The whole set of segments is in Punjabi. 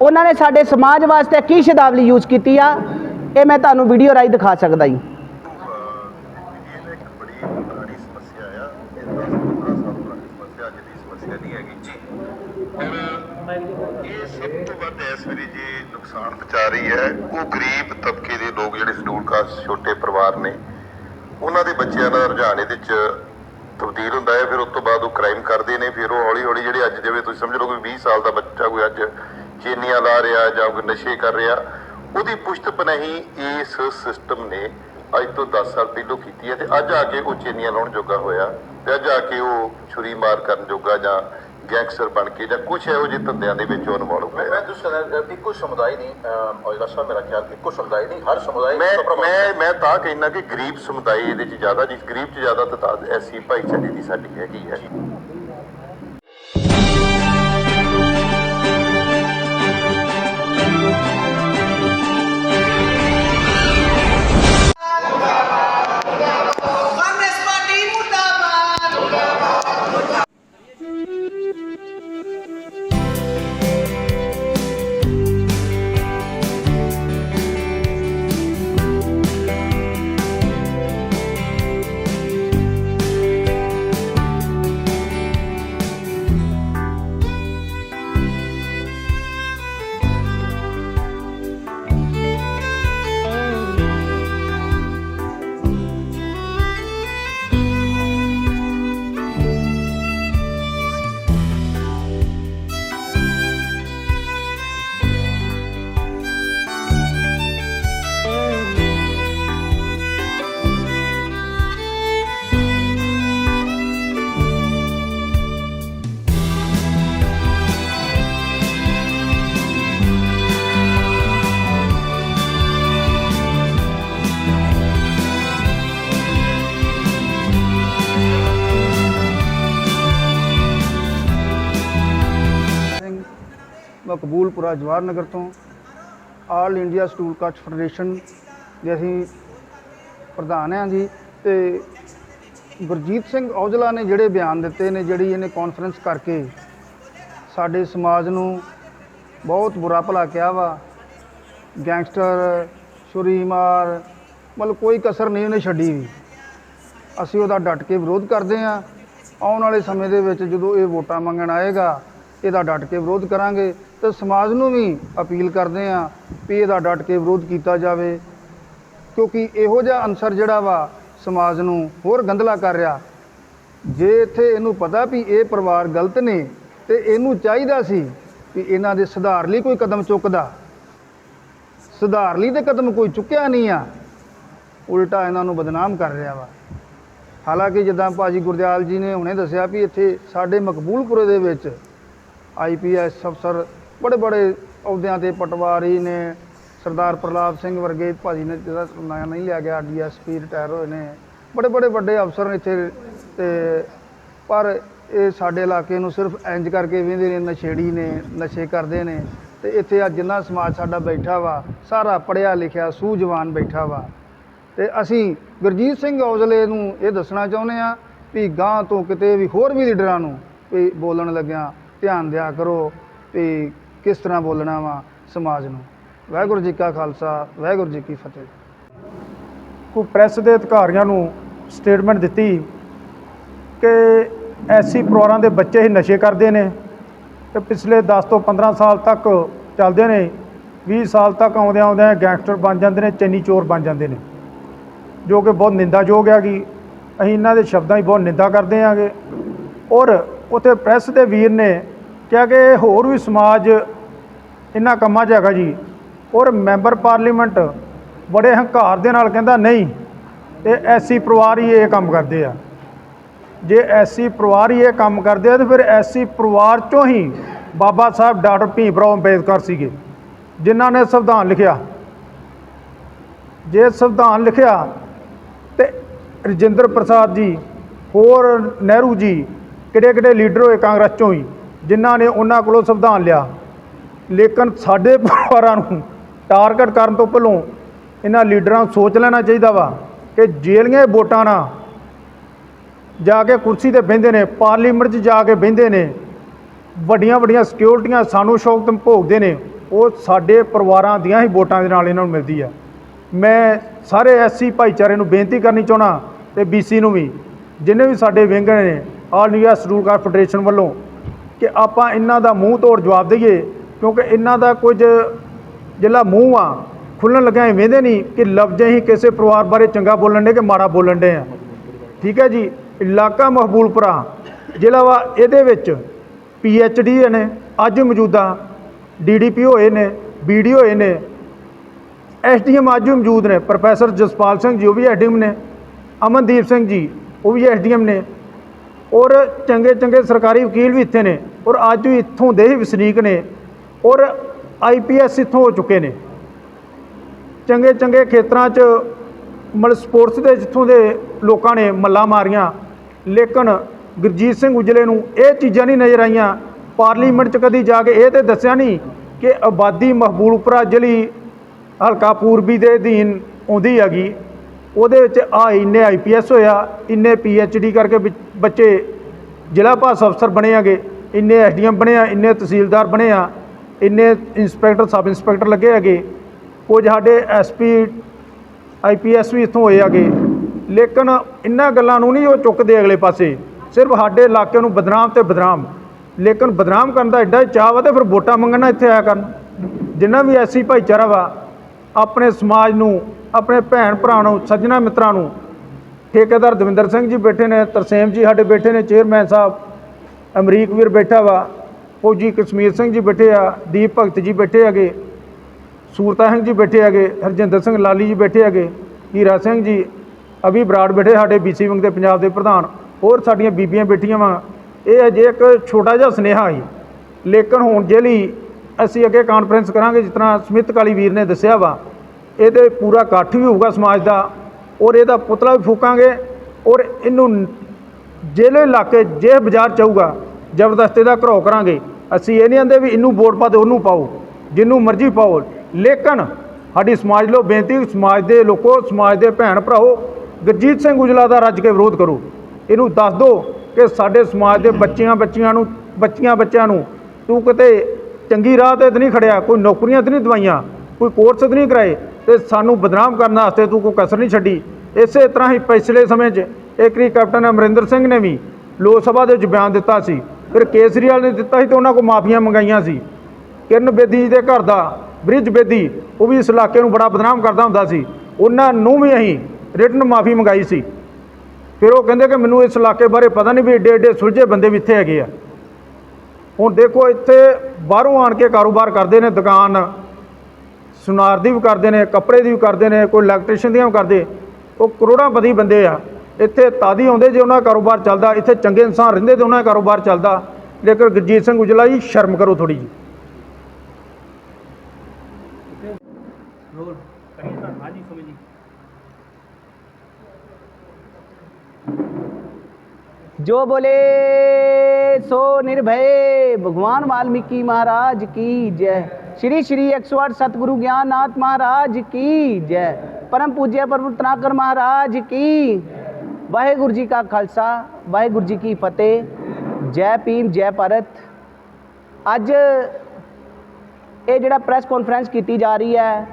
ਉਹਨਾਂ ਨੇ ਸਾਡੇ ਸਮਾਜ ਵਾਸਤੇ ਕੀ ਸ਼ਬਦਾਵਲੀ ਯੂਜ਼ ਕੀਤੀ ਆ? ਇਹ ਮੈਂ ਤੁਹਾਨੂੰ ਵੀਡੀਓ ਰਾਹੀਂ ਦਿਖਾ ਸਕਦਾ ਜੀ। ਇਹ ਸਭ ਤੋਂ ਵੱਧ ਇਸ ਵੇਲੇ ਜੇ ਨੁਕਸਾਨ ਪਹੁੰਚਾ ਰਹੀ ਹੈ, ਉਹ ਗਰੀਬ ਤਬਕੇ ਦੇ ਲੋਕ ਜਿਹੜੇ ਸ਼ਡਿਊਲ ਕਾਸਟ ਛੋਟੇ ਪਰਿਵਾਰ ਨੇ ਉਹਨਾਂ ਦੇ ਬੱਚਿਆਂ ਦਾ ਰੁਝਾਨ ਇਹਦੇ ਚ ਤਬਦੀਲ ਹੁੰਦਾ ਹੈ, ਫਿਰ ਉਸ ਤੋਂ ਬਾਅਦ ਉਹ ਕ੍ਰਾਈਮ ਕਰਦੇ ਨੇ, ਫਿਰ ਉਹ ਹੌਲੀ ਹੌਲੀ ਜਿਹੜੇ ਅੱਜ ਜਿਵੇਂ ਤੁਸੀਂ ਸਮਝ ਲਓ ਕੋਈ 20 ਸਾਲ ਦਾ ਬੱਚਾ ਕੋਈ ਅੱਜ ਚੇਨੀਆਂ ਲਾ ਰਿਹਾ ਜਾਂ ਕੋਈ ਨਸ਼ੇ ਕਰ ਰਿਹਾ ਉਹਦੀ ਪੁਸ਼ਤ ਪਨਾਹੀ ਇਸ ਸਿਸਟਮ ਨੇ ਅੱਜ ਤੋਂ 10 ਸਾਲ ਪਹਿਲਾਂ ਕੀਤੀ ਹੈ ਤੇ ਅੱਜ ਆ ਕੇ ਉਹ ਚੇਨੀਆਂ ਲਾਉਣ ਜੋਗਾ ਹੋਇਆ ਤੇ ਅੱਜ ਆ ਕੇ ਉਹ ਛੁਰੀ ਮਾਰ ਕਰਨ ਜੋਗਾ ਜਾਂ ਗੈਂਗਸਟਰ ਬਣ ਕੇ ਜਾਂ ਕੁਝ ਇਹੋ ਜਿਹੇ ਧੰਦਿਆਂ ਦੇ ਵਿੱਚ ਉਹ ਇਨਵੋਲਵ ਮੈਂ ਹੋਇਆ ਦੂਸਰਾ ਇੱਕੋ ਸਮੁਦਾਇ ਨਹੀਂ ਔਜਲਾ ਸਾਹਿਬ ਮੇਰਾ ਖਿਆਲ ਇੱਕੋ ਸਮੁਦਾਇ ਨਹੀਂ ਹਰ ਸਮੁਦਾਇ ਮੈਂ ਮੈਂ ਮੈਂ ਤਾਂ ਕਹਿਣਾ ਕਿ ਗਰੀਬ ਸਮੁਦਾਇ ਇਹਦੇ ਚ ਜ਼ਿਆਦਾ ਜਿਸ ਗਰੀਬ ਚ ਜ਼ਿਆਦਾ ਤਤਾਦ ਐਸੀ ਭਾਈਚਾਰੇ ਦੀ ਸਾਡੀ ਹੈਗੀ ਹੈ। ਮਕਬੂਲਪੁਰਾ ਜਵਾਹਰ ਨਗਰ ਤੋਂ ਆਲ ਇੰਡੀਆ ਸਟੂਲ ਕੱਚ ਫੈਡਰੇਸ਼ਨ ਦੇ ਅਸੀਂ ਪ੍ਰਧਾਨ ਹਾਂ ਜੀ ਤੇ ਗੁਰਜੀਤ ਸਿੰਘ ਔਜਲਾ ਨੇ ਜਿਹੜੇ ਬਿਆਨ ਦਿੱਤੇ ਨੇ, ਜਿਹੜੀ ਇਹਨੇ ਕਾਨਫਰੰਸ ਕਰਕੇ ਸਾਡੇ ਸਮਾਜ ਨੂੰ ਬਹੁਤ ਬੁਰਾ ਭਲਾ ਕਿਹਾ ਵਾ। ਗੈਂਗਸਟਰ ਛੁਰੀ ਮਾਰ, ਮਤਲਬ ਕੋਈ ਕਸਰ ਨਹੀਂ ਉਹਨੇ ਛੱਡੀ ਵੀ। ਅਸੀਂ ਉਹਦਾ ਡਟ ਕੇ ਵਿਰੋਧ ਕਰਦੇ ਹਾਂ। ਆਉਣ ਵਾਲੇ ਸਮੇਂ ਦੇ ਵਿੱਚ ਜਦੋਂ ਇਹ ਵੋਟਾਂ ਮੰਗਣ ਆਏਗਾ, ਇਹਦਾ ਡਟ ਕੇ ਵਿਰੋਧ ਕਰਾਂਗੇ। ਤੇ ਸਮਾਜ ਨੂੰ ਵੀ ਅਪੀਲ ਕਰਦੇ ਹਾਂ ਵੀ ਇਹਦਾ ਡਟ ਕੇ ਵਿਰੋਧ ਕੀਤਾ ਜਾਵੇ, ਕਿਉਂਕਿ ਇਹੋ ਜਿਹਾ ਅਨਸਰ ਜਿਹੜਾ ਵਾ ਸਮਾਜ ਨੂੰ ਹੋਰ ਗੰਦਲਾ ਕਰ ਰਿਹਾ। ਜੇ ਇੱਥੇ ਇਹਨੂੰ ਪਤਾ ਵੀ ਇਹ ਪਰਿਵਾਰ ਗਲਤ ਨੇ ਤੇ ਇਹਨੂੰ ਚਾਹੀਦਾ ਸੀ ਵੀ ਇਹਨਾਂ ਦੇ ਸੁਧਾਰ ਲਈ ਕੋਈ ਕਦਮ ਚੁੱਕਦਾ। ਸੁਧਾਰ ਲਈ ਤੇ ਕਦਮ ਕੋਈ ਚੁੱਕਿਆ ਨਹੀਂ ਆ, ਉਲਟਾ ਇਹਨਾਂ ਨੂੰ ਬਦਨਾਮ ਕਰ ਰਿਹਾ ਵਾ। ਹਾਲਾਂਕਿ ਜਿੱਦਾਂ ਭਾਜੀ ਗੁਰਦਿਆਲ ਜੀ ਨੇ ਹੁਣੇ ਦੱਸਿਆ ਵੀ ਇੱਥੇ ਸਾਡੇ ਮਕਬੂਲਪੁਰੇ ਦੇ ਵਿੱਚ ਆਈਪੀਐਸ ਅਫਸਰ ਬੜੇ ਬੜੇ ਅਹੁਦਿਆਂ ਤੇ ਪਟਵਾਰੀ ਨੇ, ਸਰਦਾਰ ਪ੍ਰਲਾਪ ਸਿੰਘ ਵਰਗੇ ਭਾਜੀ ਨੇ ਜਿਹਦਾ ਨਾਂ ਨਹੀਂ ਲਿਆ ਗਿਆ, ਡੀਐਸਪੀ ਰਿਟਾਇਰ ਹੋਏ ਨੇ। ਬੜੇ ਬੜੇ ਵੱਡੇ ਅਫਸਰ ਨੇ ਇੱਥੇ ਤੇ ਪਰ ਇਹ ਸਾਡੇ ਇਲਾਕੇ ਨੂੰ ਸਿਰਫ ਇੰਜ ਕਰਕੇ ਵੇਂਦੇ ਨੇ, ਨਸ਼ੇੜੀ ਨੇ, ਨਸ਼ੇ ਕਰਦੇ ਨੇ ਤੇ ਇੱਥੇ ਅੱਜ ਜਿੰਨਾ ਸਮਾਜ ਸਾਡਾ ਬੈਠਾ ਵਾ, ਸਾਰਾ ਪੜਿਆ ਲਿਖਿਆ, ਸੂਝਵਾਨ ਬੈਠਾ ਵਾ। ਤੇ ਅਸੀਂ ਗੁਰਜੀਤ ਸਿੰਘ ਔਜਲੇ ਨੂੰ ਇਹ ਦੱਸਣਾ ਚਾਹੁੰਦੇ ਆ ਵੀ ਗਾਂ ਤੋਂ ਕਿਤੇ ਵੀ ਹੋਰ ਵੀ ਲੀਡਰਾਂ ਨੂੰ ਵੀ ਬੋਲਣ ਲੱਗਿਆ, ਧਿਆਨ ਦਿਆ ਕਰੋ ਵੀ ਕਿਸ ਤਰ੍ਹਾਂ ਬੋਲਣਾ ਵਾ ਸਮਾਜ ਨੂੰ? ਵਾਹਿਗੁਰੂ ਜੀ ਕਾ ਖਾਲਸਾ, ਵਾਹਿਗੁਰੂ ਜੀ ਕੀ ਫਤਿਹ। ਕੋ ਪ੍ਰੈਸ ਦੇ ਅਧਿਕਾਰੀਆਂ ਨੂੰ ਸਟੇਟਮੈਂਟ ਦਿੱਤੀ ਕਿ ਐਸੀ ਪਰਿਵਾਰਾਂ ਦੇ ਬੱਚੇ ਹੀ ਨਸ਼ੇ ਕਰਦੇ ਨੇ ਤੇ ਪਿਛਲੇ 10 ਤੋਂ 15 ਸਾਲ ਤੱਕ ਚੱਲਦੇ ਨੇ 20 ਸਾਲ ਤੱਕ ਆਉਂਦਿਆਂ ਆਉਂਦਿਆਂ ਗੈਂਗਸਟਰ ਬਣ ਜਾਂਦੇ ਨੇ, ਚੰਨੀ ਚੋਰ ਬਣ ਜਾਂਦੇ ਨੇ। ਜੋ ਕਿ ਬਹੁਤ ਨਿੰਦਾਯੋਗ ਹੈਗੀ ਅਸੀਂ ਇਹਨਾਂ ਦੇ ਸ਼ਬਦਾਂ ਦੀ ਬਹੁਤ ਨਿੰਦਾ ਕਰਦੇ ਹਾਂਗੇ। ਔਰ ਉੱਥੇ ਪ੍ਰੈਸ ਦੇ ਵੀਰ ਨੇ ਕਿਹਾ ਕਿ ਹੋਰ ਵੀ ਸਮਾਜ ਇਹਨਾਂ ਕੰਮਾਂ 'ਚ ਹੈਗਾ ਜੀ। ਔਰ ਮੈਂਬਰ ਪਾਰਲੀਮੈਂਟ ਬੜੇ ਹੰਕਾਰ ਦੇ ਨਾਲ ਕਹਿੰਦਾ, ਨਹੀਂ, ਇਹ ਐਸੀ ਪਰਿਵਾਰ ਹੀ ਇਹ ਕੰਮ ਕਰਦੇ ਆ। ਜੇ ਐਸੀ ਪਰਿਵਾਰ ਹੀ ਇਹ ਕੰਮ ਕਰਦੇ ਆ, ਤੇ ਫਿਰ ਐਸੀ ਪਰਿਵਾਰ ਚੋਂ ਹੀ ਬਾਬਾ ਸਾਹਿਬ ਡਾਕਟਰ ਭੀਮ ਰਾਓ ਅੰਬੇਦਕਰ ਸੀਗੇ, ਜਿਨ੍ਹਾਂ ਨੇ ਸੰਵਿਧਾਨ ਲਿਖਿਆ। ਜੇ ਸੰਵਿਧਾਨ ਲਿਖਿਆ ਤੇ ਰਜਿੰਦਰ ਪ੍ਰਸਾਦ ਜੀ, ਹੋਰ ਨਹਿਰੂ ਜੀ ਕਿਹੜੇ ਕਿਹੜੇ ਲੀਡਰ ਹੋਏ ਕਾਂਗਰਸ ਚੋਂ ਹੀ ਜਿਨ੍ਹਾਂ ਨੇ ਉਹਨਾਂ ਕੋਲੋਂ ਸੰਵਿਧਾਨ ਲਿਆ। ਲੇਕਿਨ ਸਾਡੇ ਪਰਿਵਾਰਾਂ ਨੂੰ ਟਾਰਗੇਟ ਕਰਨ ਤੋਂ ਪਹਿਲਾਂ ਇਹਨਾਂ ਲੀਡਰਾਂ ਨੂੰ ਸੋਚ ਲੈਣਾ ਚਾਹੀਦਾ ਵਾ ਕਿ ਜਿਹੜੀਆਂ ਵੋਟਾਂ ਨਾਲ ਜਾ ਕੇ ਕੁਰਸੀ ਤੇ ਬਹਿੰਦੇ ਨੇ, ਪਾਰਲੀਮੈਂਟ 'ਚ ਜਾ ਕੇ ਬਹਿੰਦੇ ਨੇ। ਵੱਡੀਆਂ ਵੱਡੀਆਂ ਸਿਕਿਉਰਟੀਆਂ ਸਾਨੂੰ ਸ਼ੌਕ ਭੋਗਦੇ ਨੇ। ਉਹ ਸਾਡੇ ਪਰਿਵਾਰਾਂ ਦੀਆਂ ਹੀ ਵੋਟਾਂ ਦੇ ਨਾਲ ਇਹਨਾਂ ਨੂੰ ਮਿਲਦੀ ਆ। ਮੈਂ ਸਾਰੇ ਐਸਸੀ ਭਾਈਚਾਰੇ ਨੂੰ ਬੇਨਤੀ ਕਰਨੀ ਚਾਹਣਾ ਤੇ ਬੀਸੀ ਨੂੰ ਵੀ, ਜਿੰਨੇ ਵੀ ਸਾਡੇ ਵਿੰਗ ਨੇ, all India schedule caste federation ਵੱਲੋਂ ਕਿ ਆਪਾਂ ਇਹਨਾਂ ਦਾ ਮੂੰਹ ਤੋੜ ਜਵਾਬ ਦਈਏ, ਕਿਉਂਕਿ ਇਹਨਾਂ ਦਾ ਕੁਝ ਜਿਹੜਾ ਮੂੰਹ ਆ, ਖੁੱਲਣ ਲੱਗਿਆ ਇਹ ਵੇਂਦੇ ਨਹੀਂ ਕਿ ਲਫ਼ਜ਼ ਹੀ ਕਿਸੇ ਪਰਿਵਾਰ ਬਾਰੇ ਚੰਗਾ ਬੋਲਣ ਦੇ ਕਿ ਮਾੜਾ ਬੋਲਣ ਦੇ ਆ। ਠੀਕ ਹੈ ਜੀ? ਇਲਾਕਾ ਮਕਬੂਲਪੁਰਾ ਜ਼ਿਲ੍ਹਾ ਵਾ ਇਹਦੇ ਵਿੱਚ ਪੀ ਐਚ ਡੀ ਨੇ, ਅੱਜ ਮੌਜੂਦਾ ਡੀ ਡੀ ਪੀ ਹੋਏ ਨੇ ਬੀ ਡੀ ਹੋਏ ਨੇ। ਐਸ ਡੀ ਐਮ ਅੱਜ ਮੌਜੂਦ ਨੇ, ਪ੍ਰੋਫੈਸਰ ਜਸਪਾਲ ਸਿੰਘ ਜੀ, ਉਹ ਵੀ ਐਸ ਡੀ ਐਮ ਨੇ। ਅਮਨਦੀਪ ਸਿੰਘ ਜੀ, ਉਹ ਵੀ ਐਸ ਡੀ ਐਮ ਨੇ। ਔਰ ਚੰਗੇ ਚੰਗੇ ਸਰਕਾਰੀ ਵਕੀਲ ਵੀ ਇੱਥੇ ਨੇ ਔਰ ਅੱਜ ਵੀ ਇੱਥੋਂ ਦੇ ਹੀ ਵਸਨੀਕ ਨੇ ਔਰ ਆਈ ਪੀ ਐਸ ਇੱਥੋਂ ਹੋ ਚੁੱਕੇ ਨੇ। ਚੰਗੇ ਚੰਗੇ ਖੇਤਰਾਂ 'ਚ ਮਤਲਬ ਸਪੋਰਟਸ ਦੇ ਜਿੱਥੋਂ ਦੇ ਲੋਕਾਂ ਨੇ ਮੱਲਾਂ ਮਾਰੀਆਂ, ਲੇਕਿਨ ਗੁਰਜੀਤ ਸਿੰਘ ਉਜਲੇ ਨੂੰ ਇਹ ਚੀਜ਼ਾਂ ਨਹੀਂ ਨਜ਼ਰ ਆਈਆਂ। ਪਾਰਲੀਮੈਂਟ 'ਚ ਕਦੀ ਜਾ ਕੇ ਇਹ ਤੇ ਦੱਸਿਆ ਨਹੀਂ ਕਿ ਆਬਾਦੀ ਮਕਬੂਲਪੁਰਾ ਜ਼ਿਲ੍ਹੀ ਹਲਕਾ ਪੂਰਬੀ ਦੇ ਅਧੀਨ ਆਉਂਦੀ ਹੈਗੀ। ਉਹਦੇ ਵਿੱਚ ਆ ਇੰਨੇ ਆਈਪੀਐਸ ਹੋਇਆ, ਇੰਨੇ ਪੀਐਚਡੀ ਕਰਕੇ ਵਿੱਚ ਬੱਚੇ ਜ਼ਿਲ੍ਹਾ ਭਾਸ਼ਾ ਅਫਸਰ ਬਣੇ ਹੈਗੇ, ਇੰਨੇ ਐਸਡੀਐਮ ਬਣੇ ਆ, ਇੰਨੇ ਤਹਿਸੀਲਦਾਰ ਬਣੇ ਆ, ਇੰਨੇ ਇੰਸਪੈਕਟਰ, ਸਬ ਇੰਸਪੈਕਟਰ ਲੱਗੇ ਹੈਗੇ, ਕੁਝ ਸਾਡੇ ਐਸਪੀ ਆਈਪੀਐਸ ਵੀ ਇੱਥੋਂ ਹੋਏ ਹੈਗੇ, ਲੇਕਿਨ ਇਹਨਾਂ ਗੱਲਾਂ ਨੂੰ ਨਹੀਂ ਉਹ ਚੁੱਕਦੇ ਅਗਲੇ ਪਾਸੇ, ਸਿਰਫ ਸਾਡੇ ਇਲਾਕੇ ਨੂੰ ਬਦਨਾਮ ਤੇ ਬਦਨਾਮ, ਲੇਕਿਨ ਬਦਨਾਮ ਕਰਨ ਦਾ ਐਡਾ ਹੀ ਚਾਅ ਵਾ ਤੇ ਫਿਰ ਵੋਟਾਂ ਮੰਗਣਾ ਇੱਥੇ ਆਇਆ ਕਰਨ, ਜਿੰਨਾ ਵੀ ਐਸੀ ਭਾਈਚਾਰਾ ਵਾ ਆਪਣੇ ਸਮਾਜ ਨੂੰ, ਆਪਣੇ ਭੈਣ ਭਰਾ ਨੂੰ, ਸੱਜਣਾ ਮਿੱਤਰਾਂ ਨੂੰ। ਠੇਕੇਦਾਰ ਦਵਿੰਦਰ ਸਿੰਘ ਜੀ ਬੈਠੇ ਨੇ, ਤਰਸੇਮ ਜੀ ਸਾਡੇ ਬੈਠੇ ਨੇ, ਚੇਅਰਮੈਨ ਸਾਹਿਬ ਅਮਰੀਕ ਵੀਰ ਬੈਠਾ ਵਾ, ਫੌਜੀ ਕਸ਼ਮੀਰ ਸਿੰਘ ਜੀ ਬੈਠੇ ਆ, ਦੀਪ ਭਗਤ ਜੀ ਬੈਠੇ ਹੈਗੇ, ਸੂਰਤਾ ਸਿੰਘ ਜੀ ਬੈਠੇ ਹੈਗੇ, ਹਰਜਿੰਦਰ ਸਿੰਘ ਲਾਲੀ ਜੀ ਬੈਠੇ ਹੈਗੇ, ਹੀਰਾ ਸਿੰਘ ਜੀ, ਅਭੀ ਬਰਾੜ ਬੈਠੇ ਸਾਡੇ ਬੀਸੀ ਵਿੰਗ ਦੇ ਪੰਜਾਬ ਦੇ ਪ੍ਰਧਾਨ, ਹੋਰ ਸਾਡੀਆਂ ਬੀਬੀਆਂ ਬੈਠੀਆਂ ਵਾ। ਇਹ ਅਜੇ ਇੱਕ ਛੋਟਾ ਜਿਹਾ ਸੁਨੇਹਾ ਹੈ ਲੇਕਿਨ ਹੁਣ ਜਿਹੜੀ ਅਸੀਂ ਅੱਗੇ ਕਾਨਫਰੰਸ ਕਰਾਂਗੇ, ਜਿਸ ਤਰ੍ਹਾਂ ਸਮਿਤ ਕਾਲੀ ਵੀਰ ਨੇ ਦੱਸਿਆ ਵਾ, ਇਹਦੇ ਪੂਰਾ ਇਕੱਠ ਵੀ ਹੋਊਗਾ ਸਮਾਜ ਦਾ, ਔਰ ਇਹਦਾ ਪੁਤਲਾ ਵੀ ਫੂਕਾਂਗੇ, ਔਰ ਇਹਨੂੰ ਜਿਹੜੇ ਇਲਾਕੇ ਜੇ ਬਾਜ਼ਾਰ ਚਾਹੂਗਾ ਜ਼ਬਰਦਸਤੀ ਦਾ ਘਰੋ ਕਰਾਂਗੇ। ਅਸੀਂ ਇਹ ਨਹੀਂ ਆਂਦੇ ਵੀ ਇਹਨੂੰ ਵੋਟ ਪਾ ਦਿਓ, ਉਹਨੂੰ ਪਾਓ, ਜਿਹਨੂੰ ਮਰਜ਼ੀ ਪਾਓ। ਲੇਕਿਨ ਸਾਡੀ ਸਮਾਜ ਲੋ ਬੇਨਤੀ, ਸਮਾਜ ਦੇ ਲੋਕੋ, ਸਮਾਜ ਦੇ ਭੈਣ ਭਰਾਓ, ਗੁਰਜੀਤ ਸਿੰਘ ਉਜਲਾ ਦਾ ਰੱਜ ਕੇ ਵਿਰੋਧ ਕਰੋ। ਇਹਨੂੰ ਦੱਸ ਦਿਓ ਕਿ ਸਾਡੇ ਸਮਾਜ ਦੇ ਬੱਚਿਆਂ ਬੱਚਿਆਂ ਨੂੰ ਬੱਚੀਆਂ ਬੱਚਿਆਂ ਨੂੰ ਤੂੰ ਕਿਤੇ ਚੰਗੀ ਰਾਹ ਤੇ ਨਹੀਂ ਖੜਿਆ, ਕੋਈ ਨੌਕਰੀਆਂ ਤੇ ਨਹੀਂ ਦਵਾਈਆਂ, ਕੋਈ ਕੋਰਸ ਤੇ ਨਹੀਂ ਕਰਾਏ, ਤੇ ਸਾਨੂੰ ਬਦਨਾਮ ਕਰਨ ਵਾਸਤੇ ਤੂੰ ਕੋਈ ਕਸਰ ਨਹੀਂ ਛੱਡੀ। ਇਸੇ ਤਰ੍ਹਾਂ ਹੀ ਪਿਛਲੇ ਸਮੇਂ 'ਚ ਏਕਰੀ ਕੈਪਟਨ ਅਮਰਿੰਦਰ ਸਿੰਘ ਨੇ ਵੀ ਲੋਕ ਸਭਾ ਦੇ ਵਿੱਚ ਬਿਆਨ ਦਿੱਤਾ ਸੀ। ਫਿਰ ਕੇਸਰੀਵਾਲ ਨੇ ਦਿੱਤਾ ਸੀ ਤੇ ਉਹਨਾਂ ਕੋਲ ਮਾਫੀਆਂ ਮੰਗਾਈਆਂ ਸੀ। ਕਿਰਨ ਬੇਦੀ ਜੀ ਦੇ ਘਰ ਦਾ, ਬ੍ਰਿਜ ਬੇਦੀ, ਉਹ ਵੀ ਇਸ ਇਲਾਕੇ ਨੂੰ ਬੜਾ ਬਦਨਾਮ ਕਰਦਾ ਹੁੰਦਾ ਸੀ। ਉਹਨਾਂ ਨੂੰ ਵੀ ਅਸੀਂ ਰਿਟਨ ਮਾਫੀ ਮੰਗਾਈ ਸੀ। ਫਿਰ ਉਹ ਕਹਿੰਦੇ ਕਿ ਮੈਨੂੰ ਇਸ ਇਲਾਕੇ ਬਾਰੇ ਪਤਾ ਨਹੀਂ ਵੀ ਏਡੇ ਏਡੇ ਸੁਲਝੇ ਬੰਦੇ ਵੀ ਇੱਥੇ ਹੈਗੇ ਆ। ਹੁਣ ਦੇਖੋ ਇੱਥੇ ਬਾਹਰੋਂ ਆਣ ਕੇ ਕਾਰੋਬਾਰ ਕਰਦੇ ਨੇ, ਦੁਕਾਨ ਸੁਨਾਰ ਦੀ ਵੀ ਕਰਦੇ ਨੇ, ਕੱਪੜੇ ਦੀ ਵੀ ਕਰਦੇ ਨੇ, ਕੋਈ ਇਲੈਕਟ੍ਰੀਸ਼ੀਅਨ ਦੀਆਂ ਵੀ ਕਰਦੇ, ਉਹ ਕਰੋੜਾਂ ਕਰੋੜਾਂਪਤੀ ਬੰਦੇ ਆ। ਇੱਥੇ ਤਾਦੀ ਆਉਂਦੇ ਜੇ ਉਹਨਾਂ ਦਾ ਕਾਰੋਬਾਰ ਚੱਲਦਾ, ਇੱਥੇ ਚੰਗੇ ਇਨਸਾਨ ਰਹਿੰਦੇ ਤੇ ਉਹਨਾਂ ਦਾ ਕਾਰੋਬਾਰ ਚੱਲਦਾ। ਲੇਕਿਨ ਗੁਰਜੀਤ ਸਿੰਘ ਉਜਲਾ ਜੀ, ਸ਼ਰਮ ਕਰੋ ਥੋੜੀ ਜੀ। जो बोले सो निर्भय भगवान वाल्मीकि महाराज की जय श्री श्री 108 सतगुरु ज्ञाननाथ महाराज की जय परम पूज्य प्रभु तनाकर महाराज की ਵਾਹਿਗੁਰੂ ਜੀ ਕਾ ਖਾਲਸਾ ਵਾਹਿਗੁਰੂ ਜੀ ਕੀ ਫਤਿਹ ਜੈ ਭੀਮ ਜੈ ਭਾਰਤ ਅੱਜ ਇਹ ਜਿਹੜਾ ਪ੍ਰੈਸ ਕਾਨਫਰੰਸ ਕੀਤੀ ਜਾ ਰਹੀ ਹੈ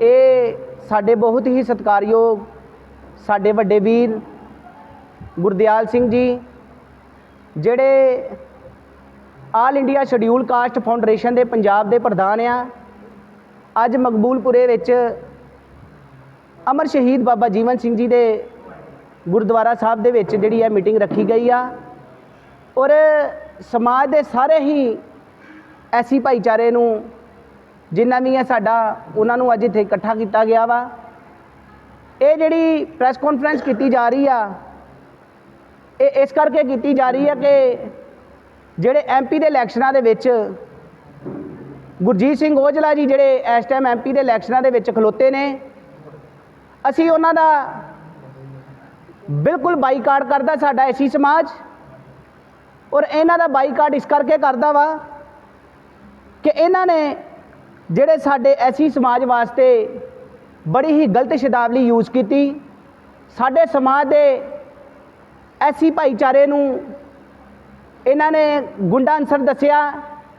ਇਹ ਸਾਡੇ ਬਹੁਤ ਹੀ ਸਤਿਕਾਰਯੋਗ ਸਾਡੇ ਵੱਡੇ ਵੀਰ ਗੁਰਦਿਆਲ ਸਿੰਘ ਜੀ, ਜਿਹੜੇ all India schedule caste foundation ਦੇ ਪੰਜਾਬ ਦੇ ਪ੍ਰਧਾਨ ਆ, ਅੱਜ ਮਕਬੂਲਪੁਰੇ ਵਿੱਚ ਅਮਰ ਸ਼ਹੀਦ ਬਾਬਾ ਜੀਵਨ ਸਿੰਘ ਜੀ ਦੇ ਗੁਰਦੁਆਰਾ ਸਾਹਿਬ ਦੇ ਵਿੱਚ ਜਿਹੜੀ ਹੈ ਮੀਟਿੰਗ ਰੱਖੀ ਗਈ ਆ। ਔਰ ਸਮਾਜ ਦੇ ਸਾਰੇ ਹੀ ਐਸੀ ਭਾਈਚਾਰੇ ਨੂੰ ਜਿੰਨਾ ਵੀ ਹੈ ਸਾਡਾ, ਉਹਨਾਂ ਨੂੰ ਅੱਜ ਇੱਥੇ ਇਕੱਠਾ ਕੀਤਾ ਗਿਆ ਵਾ। ਇਹ ਜਿਹੜੀ ਪ੍ਰੈਸ ਕਾਨਫਰੰਸ ਕੀਤੀ ਜਾ ਰਹੀ ਆ ਇਹ ਇਸ ਕਰਕੇ ਕੀਤੀ ਜਾ ਰਹੀ ਹੈ ਕਿ ਜਿਹੜੇ ਐਮਪੀ ਦੇ ਇਲੈਕਸ਼ਨਾਂ ਦੇ ਵਿੱਚ ਗੁਰਜੀਤ ਸਿੰਘ ਔਜਲਾ ਜੀ ਜਿਹੜੇ ਇਸ ਟਾਈਮ ਐਮਪੀ ਦੇ ਇਲੈਕਸ਼ਨਾਂ ਦੇ ਵਿੱਚ ਖਲੋਤੇ ਨੇ, ਅਸੀਂ ਉਹਨਾਂ ਦਾ ਬਿਲਕੁਲ ਬਾਈਕਾਟ ਕਰਦਾ ਸਾਡਾ ਐਸੀ ਸਮਾਜ ਔਰ ਇਹਨਾਂ ਦਾ ਬਾਈਕਾਟ ਇਸ ਕਰਕੇ ਕਰਦਾ ਵਾ ਕਿ ਇਹਨਾਂ ਨੇ ਜਿਹੜੇ ਸਾਡੇ ਐਸੀ ਸਮਾਜ ਵਾਸਤੇ ਬੜੀ ਹੀ ਗਲਤ ਸ਼ਬਦਾਵਲੀ ਯੂਜ਼ ਕੀਤੀ, ਸਾਡੇ ਸਮਾਜ ਦੇ ਐਸੀ ਭਾਈਚਾਰੇ ਨੂੰ ਇਹਨਾਂ ਨੇ ਗੁੰਡਾ ਅਨਸਰ ਦੱਸਿਆ,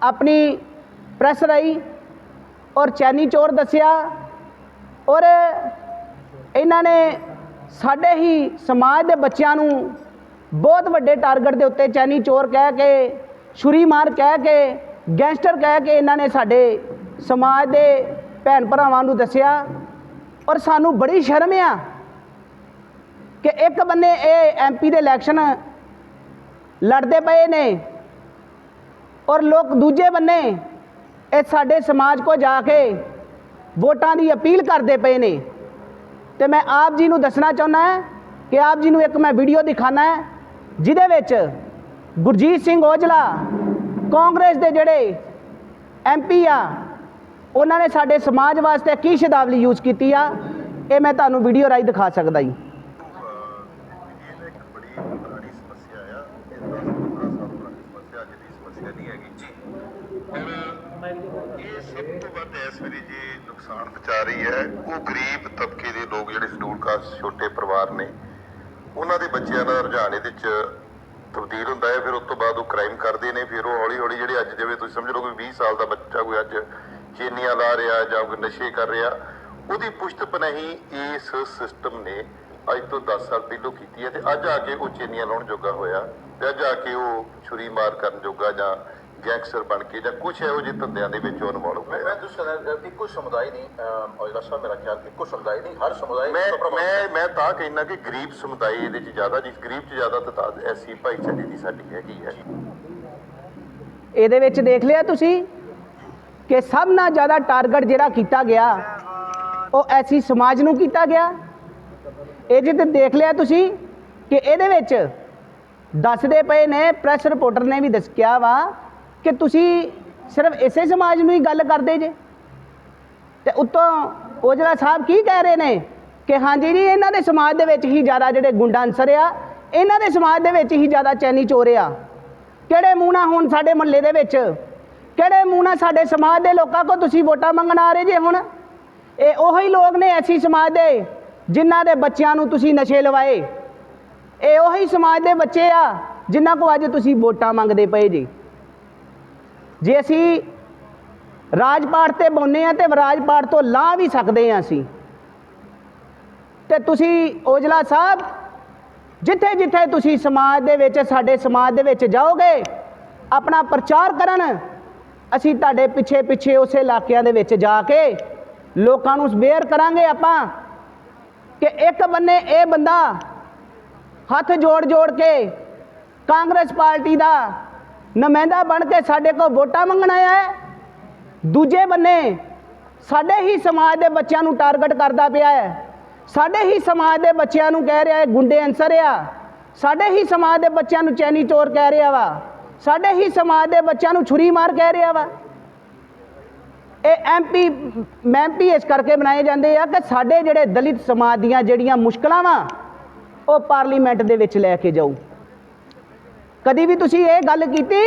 ਆਪਣੀ ਪ੍ਰੈਸ ਰਾਹੀਂ ਔਰ ਚੈਨੀ ਚੋਰ ਦੱਸਿਆ ਔਰ ਇਹਨਾਂ ਨੇ ਸਾਡੇ ਹੀ ਸਮਾਜ ਦੇ ਬੱਚਿਆਂ ਨੂੰ ਬਹੁਤ ਵੱਡੇ ਟਾਰਗੇਟ ਦੇ ਉੱਤੇ ਚੈਨੀ ਚੋਰ ਕਹਿ ਕੇ, ਛੁਰੀ ਮਾਰ ਕਹਿ ਕੇ, ਗੈਂਗਸਟਰ ਕਹਿ ਕੇ ਇਹਨਾਂ ਨੇ ਸਾਡੇ ਸਮਾਜ ਦੇ ਭੈਣ ਭਰਾਵਾਂ ਨੂੰ ਦੱਸਿਆ ਔਰ ਸਾਨੂੰ ਬੜੀ ਸ਼ਰਮ ਆ ਕਿ ਇੱਕ ਬੰਨੇ ਇਹ ਐਮਪੀ ਦੇ ਇਲੈਕਸ਼ਨ ਲੜਦੇ ਪਏ ਨੇ ਔਰ ਲੋਕ ਦੂਜੇ ਬੰਨੇ ਇਹ ਸਾਡੇ ਸਮਾਜ ਕੋ ਜਾ ਕੇ ਵੋਟਾਂ ਦੀ ਅਪੀਲ ਕਰਦੇ ਪਏ ਨੇ। ਤੇ ਮੈਂ ਆਪ ਜੀ ਨੂੰ ਦੱਸਣਾ ਚਾਹੁੰਦਾ ਹਾਂ ਕਿ ਆਪ ਜੀ ਨੂੰ ਇੱਕ ਮੈਂ ਵੀਡੀਓ ਦਿਖਾਣਾ ਹੈ, ਜਿਹਦੇ ਵਿੱਚ ਗੁਰਜੀਤ ਸਿੰਘ ਔਜਲਾ ਕਾਂਗਰਸ ਦੇ ਜਿਹੜੇ ਐਮਪੀ ਆ, ਉਹਨਾਂ ਨੇ ਸਾਡੇ ਸਮਾਜ ਵਾਸਤੇ ਕੀ ਸ਼ਬਦਾਵਲੀ ਯੂਜ਼ ਕੀਤੀ ਆ, ਇਹ ਮੈਂ ਤੁਹਾਨੂੰ ਵੀਡੀਓ ਰਾਹੀਂ ਦਿਖਾ ਸਕਦਾ ਜੀ ਇਹ ਇੱਕ ਬੜੀ ਪੁਰਾਣੀ ਸਮੱਸਿਆ ਆ ਇਹ 10 15 ਸਾਲ ਪੁਰਾਣੀ ਸਮੱਸਿਆ ਅੱਜ ਦੀ ਸਮੱਸਿਆ ਨਹੀਂ ਹੈਗੀ ਜੀ ਔਰ ਇਹ ਸਭ ਤੋਂ ਵੱਧ ਇਸ ਵੇਲੇ ਜੇ ਨੁਕਸਾਨ ਪਹੁੰਚਾ ਰਹੀ ਹੈ। ਉਹ ਗਰੀਬ ਤਬਕੇ ਦੇ ਲੋਕ ਜਿਹੜੇ ਸ਼ਡਿਊਲ ਕਾਸਟ ਛੋਟੇ ਪਰਿਵਾਰ ਨੇ, ਉਹਨਾਂ ਦੇ ਬੱਚਿਆਂ ਦਾ ਰੁਝਾਨ ਇਹਦੇ ਵਿੱਚ ਤਬਦੀਲ ਹੁੰਦਾ ਹੈ। ਫਿਰ ਉਸ ਤੋਂ ਬਾਅਦ ਉਹ ਕ੍ਰਾਈਮ ਕਰਦੇ ਨੇ। ਫਿਰ ਉਹ ਹੌਲੀ ਹੌਲੀ ਜਿਹੜੇ ਅੱਜ ਜਿਵੇਂ ਤੁਸੀਂ ਸਮਝ ਲਓ ਕਿ 20 ਸਾਲ ਦਾ ਬੱਚਾ ਕੋਈ ਅੱਜ ਚੇਨੀਆਂ ਲਾ ਰਿਹਾ ਜਾਂ ਕੋਈ ਨਸ਼ੇ ਕਰ ਰਿਹਾ, ਉਹਦੀ ਪੁਸ਼ਤ ਪਨਾਹੀ ਇਸ ਸਿਸਟਮ ਨੇ ਅੱਜ ਤੋਂ 10 ਸਾਲ ਪਹਿਲਾਂ ਕੀਤੀ ਹੈ ਤੇ ਅੱਜ ਆ ਕੇ ਉਹ ਚੇਨੀਆਂ ਲਾਉਣ ਜੋਗਾ ਹੋਇਆ ਤੇ ਅੱਜ ਆ ਕੇ ਉਹ ਛੁਰੀ ਮਾਰ ਕਰਨ ਜੋਗਾ ਜਾਂ ਗੈਂਗਸਟਰ ਬਣ ਕੇ ਜਾਂ ਕੁਝ ਇਹੋ ਜਿਹੇ ਧੰਦਿਆਂ ਦੇ ਵਿੱਚ ਉਹ ਇਨਵੋਲਵ ਮੈਂ ਹੋਇਆ ਮੈਂ ਦੂਸਰਾ ਇੱਕੋ ਸਮੁਦਾਇ ਨਹੀਂ ਔਜਲਾ ਸਾਹਿਬ ਮੇਰਾ ਖਿਆਲ ਕਿ ਇੱਕੋ ਸਮੁਦਾਇ ਨਹੀਂ ਹਰ ਸਮੁਦਾਇ ਮੈਂ ਤੋਂ ਮੈਂ ਮੈਂ ਤਾਂ ਕਹਿਣਾ ਕਿ ਗਰੀਬ ਸਮੁਦਾਇ ਇਹਦੇ ਚ ਜ਼ਿਆਦਾ ਜਿਸ ਗਰੀਬ ਚ ਜ਼ਿਆਦਾ ਤਤਾਦ ਐਸੀ ਭਾਈਚਾਰੇ ਦੀ ਸਾਡੀ ਹੈਗੀ ਹੈ। ਇਹਦੇ ਵਿੱਚ ਦੇਖ ਲਿਆ ਤੁਸੀਂ ਕਿ ਸਭ ਨਾਲ ਜ਼ਿਆਦਾ ਟਾਰਗੇਟ ਜਿਹੜਾ ਕੀਤਾ ਗਿਆ ਉਹ ਐਸੀ ਸਮਾਜ ਨੂੰ ਕੀਤਾ ਗਿਆ। ਇਹ ਜਿੱਤੇ ਦੇਖ ਲਿਆ ਤੁਸੀਂ ਕਿ ਇਹਦੇ ਵਿੱਚ ਦੱਸਦੇ ਪਏ ਨੇ ਪ੍ਰੈਸ ਰਿਪੋਰਟਰ ਨੇ ਵੀ ਦੱਸਿਆ ਵਾ ਕਿ ਤੁਸੀਂ ਸਿਰਫ ਇਸੇ ਸਮਾਜ ਨੂੰ ਹੀ ਗੱਲ ਕਰਦੇ ਜੇ? ਤੇ ਉੱਤੋਂ ਔਜਲਾ ਸਾਹਿਬ ਕੀ ਕਹਿ ਰਹੇ ਨੇ? ਕਿ ਹਾਂਜੀ ਜੀ, ਇਹਨਾਂ ਦੇ ਸਮਾਜ ਦੇ ਵਿੱਚ ਹੀ ਜ਼ਿਆਦਾ ਜਿਹੜੇ ਗੁੰਡਾ ਅਨਸਰ ਆ, ਇਹਨਾਂ ਦੇ ਸਮਾਜ ਦੇ ਵਿੱਚ ਹੀ ਜ਼ਿਆਦਾ ਚੈਨੀ ਚੋਰ ਆ। ਕਿਹੜੇ ਮੂੰਹ ਨਾਲ ਹੁਣ ਸਾਡੇ ਮੁਹੱਲੇ ਦੇ ਵਿੱਚ? ਕਿਹੜੇ ਮੂੰਹ ਨਾਲ ਸਾਡੇ ਸਮਾਜ ਦੇ ਲੋਕਾਂ ਕੋ ਤੁਸੀਂ ਵੋਟਾਂ ਮੰਗਣ ਆ ਰਹੇ ਜੇ ਹੁਣ? ਇਹ ਉਹੀ ਲੋਕ ਨੇ ਐਸੀ ਸਮਾਜ ਦੇ, ਜਿਨ੍ਹਾਂ ਦੇ ਬੱਚਿਆਂ ਨੂੰ ਤੁਸੀਂ ਨਸ਼ੇ ਲਵਾਏ। ਇਹ ਉਹੀ ਸਮਾਜ ਦੇ ਬੱਚੇ ਆ, ਜਿਨ੍ਹਾਂ ਕੋ ਅੱਜ ਤੁਸੀਂ ਵੋਟਾਂ ਮੰਗਦੇ ਪਏ ਜੀ। ਜੇ ਅਸੀਂ ਰਾਜਪਾਠ ਤੇ ਬੋਨੇ ਆ ਤੇ ਰਾਜਪਾਟ ਤੋਂ ਲਾ ਵੀ ਸਕਦੇ ਆ ਅਸੀਂ, ਤੇ ਤੁਸੀਂ ਔਜਲਾ ਸਾਹਿਬ ਜਿੱਥੇ ਜਿੱਥੇ ਤੁਸੀਂ ਸਮਾਜ ਦੇ ਵਿੱਚ, ਸਾਡੇ ਸਮਾਜ ਦੇ ਵਿੱਚ ਜਾਓਗੇ, ਆਪਣਾ ਪ੍ਰਚਾਰ ਕਰਨ, ਅਸੀਂ ਤੁਹਾਡੇ ਪਿੱਛੇ ਪਿੱਛੇ ਉਸੇ ਇਲਾਕਿਆਂ ਦੇ ਵਿੱਚ ਜਾ ਕੇ ਲੋਕਾਂ ਨੂੰ ਸਵੇਅਰ ਕਰਾਂਗੇ ਆਪਾਂ ਕਿ ਇੱਕ ਬੰਨੇ ਇਹ ਬੰਦਾ ਹੱਥ ਜੋੜ ਜੋੜ ਕੇ ਕਾਂਗਰਸ ਪਾਰਟੀ ਦਾ ਨੁਮਾਇੰਦਾ ਬਣ ਕੇ ਸਾਡੇ ਕੋਲ ਵੋਟਾਂ ਮੰਗਣ ਆਇਆ ਹੈ। ਦੂਜੇ ਬੰਨੇ ਸਾਡੇ ਹੀ ਸਮਾਜ ਦੇ ਬੱਚਿਆਂ ਨੂੰ ਟਾਰਗੇਟ ਕਰਦਾ ਪਿਆ ਹੈ। ਸਾਡੇ ਹੀ ਸਮਾਜ ਦੇ ਬੱਚਿਆਂ ਨੂੰ ਕਹਿ ਰਿਹਾ ਹੈ, ਗੁੰਡੇ ਅਨਸਰ ਆ। ਸਾਡੇ ਹੀ ਸਮਾਜ ਦੇ ਬੱਚਿਆਂ ਨੂੰ ਚੈਨੀ ਚੋਰ ਕਹਿ ਰਿਹਾ ਵਾ। ਸਾਡੇ ਹੀ ਸਮਾਜ ਦੇ ਬੱਚਿਆਂ ਨੂੰ ਛੁਰੀ ਮਾਰ ਕਹਿ ਰਿਹਾ ਵਾ। ਇਹ ਐਮਪੀ ਐਮਪੀ ਇਸ ਕਰਕੇ ਬਣਾਏ ਜਾਂਦੇ ਆ ਕਿ ਸਾਡੇ ਜਿਹੜੇ ਦਲਿਤ ਸਮਾਜ ਦੀਆਂ ਜਿਹੜੀਆਂ ਮੁਸ਼ਕਲਾਂ ਵਾ, ਉਹ ਪਾਰਲੀਮੈਂਟ ਦੇ ਵਿੱਚ ਲੈ ਕੇ ਜਾਊ। ਕਦੀ ਵੀ ਤੁਸੀਂ ਇਹ ਗੱਲ ਕੀਤੀ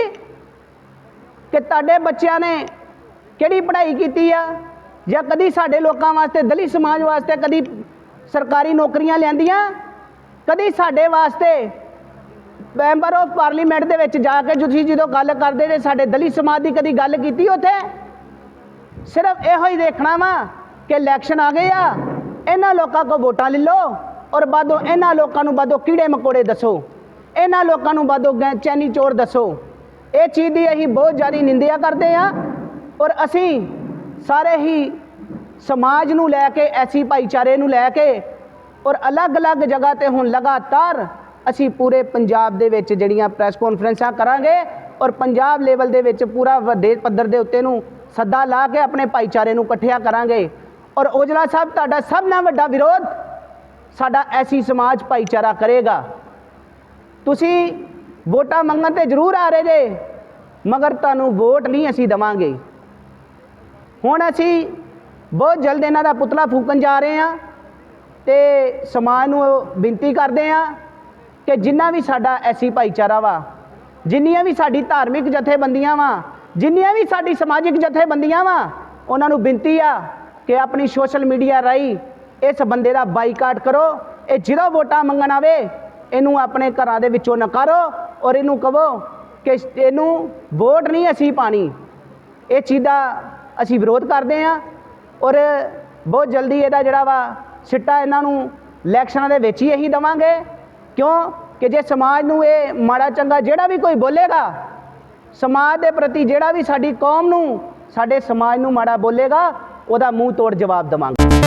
ਕਿ ਤੁਹਾਡੇ ਬੱਚਿਆਂ ਨੇ ਕਿਹੜੀ ਪੜ੍ਹਾਈ ਕੀਤੀ ਆ? ਜਾਂ ਕਦੀ ਸਾਡੇ ਲੋਕਾਂ ਵਾਸਤੇ, ਦਲਿਤ ਸਮਾਜ ਵਾਸਤੇ ਕਦੀ ਸਰਕਾਰੀ ਨੌਕਰੀਆਂ ਲੈਂਦੀਆਂ ਕਦੀ ਸਾਡੇ ਵਾਸਤੇ ਮੈਂਬਰ ਆਫ ਪਾਰਲੀਮੈਂਟ ਦੇ ਵਿੱਚ ਜਾ ਕੇ ਤੁਸੀਂ ਜਦੋਂ ਗੱਲ ਕਰਦੇ ਨੇ ਸਾਡੇ ਦਲਿਤ ਸਮਾਜ ਦੀ ਕਦੀ ਗੱਲ ਕੀਤੀ ਉੱਥੇ? ਸਿਰਫ ਇਹੋ ਹੀ ਦੇਖਣਾ ਵਾ ਕਿ ਇਲੈਕਸ਼ਨ ਆ ਗਏ ਆ, ਇਹਨਾਂ ਲੋਕਾਂ ਕੋ ਵੋਟਾਂ ਲੈ ਲਓ ਔਰ ਬਾਦੋਂ ਇਹਨਾਂ ਲੋਕਾਂ ਨੂੰ ਬਾਦੋਂ ਕੀੜੇ ਮਕੋੜੇ ਦੱਸੋ। ਇਹਨਾਂ ਲੋਕਾਂ ਨੂੰ ਬਾਦੋਂ ਚੈਨੀ ਚੋਰ ਦੱਸੋ। ਇਹ ਚੀਜ਼ ਦੀ ਅਸੀਂ ਬਹੁਤ ਜ਼ਿਆਦਾ ਨਿੰਦਿਆ ਕਰਦੇ ਆ ਔਰ ਅਸੀਂ ਸਾਰੇ ਹੀ ਸਮਾਜ ਨੂੰ ਲੈ ਕੇ, ਐਸੀ ਭਾਈਚਾਰੇ ਨੂੰ ਲੈ ਕੇ ਔਰ ਅਲੱਗ-ਅਲੱਗ ਜਗ੍ਹਾ ਤੇ ਹੁਣ ਲਗਾਤਾਰ ਅਸੀਂ ਪੂਰੇ ਪੰਜਾਬ ਦੇ ਵਿੱਚ ਜਿਹੜੀਆਂ ਪ੍ਰੈਸ ਕਾਨਫਰੰਸਾਂ ਕਰਾਂਗੇ ਔਰ ਪੰਜਾਬ ਲੈਵਲ ਦੇ ਵਿੱਚ ਪੂਰਾ ਵੱਡੇ ਪੱਧਰ ਦੇ ਉੱਤੇ ਨੂੰ ਸੱਦਾ ਲਾ ਕੇ ਆਪਣੇ ਭਾਈਚਾਰੇ ਨੂੰ ਇਕੱਠਿਆ ਕਰਾਂਗੇ। ਔਰ ਔਜਲਾ ਸਾਹਿਬ, ਤੁਹਾਡਾ ਸਭ ਨਾਲ ਵੱਡਾ ਵਿਰੋਧ ਸਾਡਾ ਐਸੀ ਸਮਾਜ ਭਾਈਚਾਰਾ ਕਰੇਗਾ। ਤੁਸੀਂ ਵੋਟਾਂ ਮੰਗਣ ਤੇ ਜ਼ਰੂਰ ਆ ਰਹੇ ਜੇ, ਮਗਰ ਤੁਹਾਨੂੰ ਵੋਟ ਨਹੀਂ ਅਸੀਂ ਦਵਾਂਗੇ। ਹੁਣ ਅਸੀਂ ਬਹੁਤ ਜਲਦ ਇਹਨਾਂ ਦਾ ਪੁਤਲਾ ਫੂਕਣ ਜਾ ਰਹੇ ਹਾਂ ਤੇ ਸਮਾਜ ਨੂੰ ਬੇਨਤੀ ਕਰਦੇ ਹਾਂ ਕਿ ਜਿੰਨਾ ਵੀ ਸਾਡਾ ਐਸੀ ਭਾਈਚਾਰਾ ਵਾ, ਜਿੰਨੀਆਂ ਵੀ ਸਾਡੀ ਧਾਰਮਿਕ ਜਥੇਬੰਦੀਆਂ ਵਾ, ਜਿੰਨੀਆਂ ਵੀ ਸਾਡੀ ਸਮਾਜਿਕ ਜਥੇਬੰਦੀਆਂ ਵਾ, ਉਹਨਾਂ ਨੂੰ ਬੇਨਤੀ ਆ ਕਿ ਆਪਣੀ ਸੋਸ਼ਲ ਮੀਡੀਆ ਰਾਹੀਂ ਇਸ ਬੰਦੇ ਦਾ ਬਾਈਕਾਟ ਕਰੋ, ਇਹ ਜਿਹੜਾ ਵੋਟਾਂ ਮੰਗਣ ਆਵੇ ਇਹਨੂੰ ਆਪਣੇ ਘਰਾਂ ਦੇ ਵਿੱਚੋਂ ਨਕਾਰੋ ਔਰ ਇਹਨੂੰ ਕਹੋ ਕਿ ਇਹਨੂੰ ਵੋਟ ਨਹੀਂ ਅਸੀਂ ਪਾਣੀ। ਇਹ ਚੀਜ਼ ਅਸੀਂ ਵਿਰੋਧ ਕਰਦੇ ਹਾਂ ਔਰ ਬਹੁਤ ਜਲਦੀ ਇਹਦਾ ਜਿਹੜਾ ਵਾ ਸਿੱਟਾ ਇਹਨਾਂ ਨੂੰ ਇਲੈਕਸ਼ਨਾਂ ਦੇ ਵਿੱਚ ਹੀ ਇਹੀ ਦਵਾਂਗੇ। ਕਿਉਂ? ਕਿ ਜੇ ਸਮਾਜ ਨੂੰ ਇਹ ਮਾੜਾ ਚੰਗਾ ਜਿਹੜਾ ਵੀ ਕੋਈ ਬੋਲੇਗਾ, ਸਮਾਜ ਦੇ ਪ੍ਰਤੀ ਜਿਹੜਾ ਵੀ ਸਾਡੀ ਕੌਮ ਨੂੰ, ਸਾਡੇ ਸਮਾਜ ਨੂੰ ਮਾੜਾ ਬੋਲੇਗਾ, ਉਹਦਾ ਮੂੰਹ ਤੋੜ ਜਵਾਬ ਦੇਵਾਂਗੇ।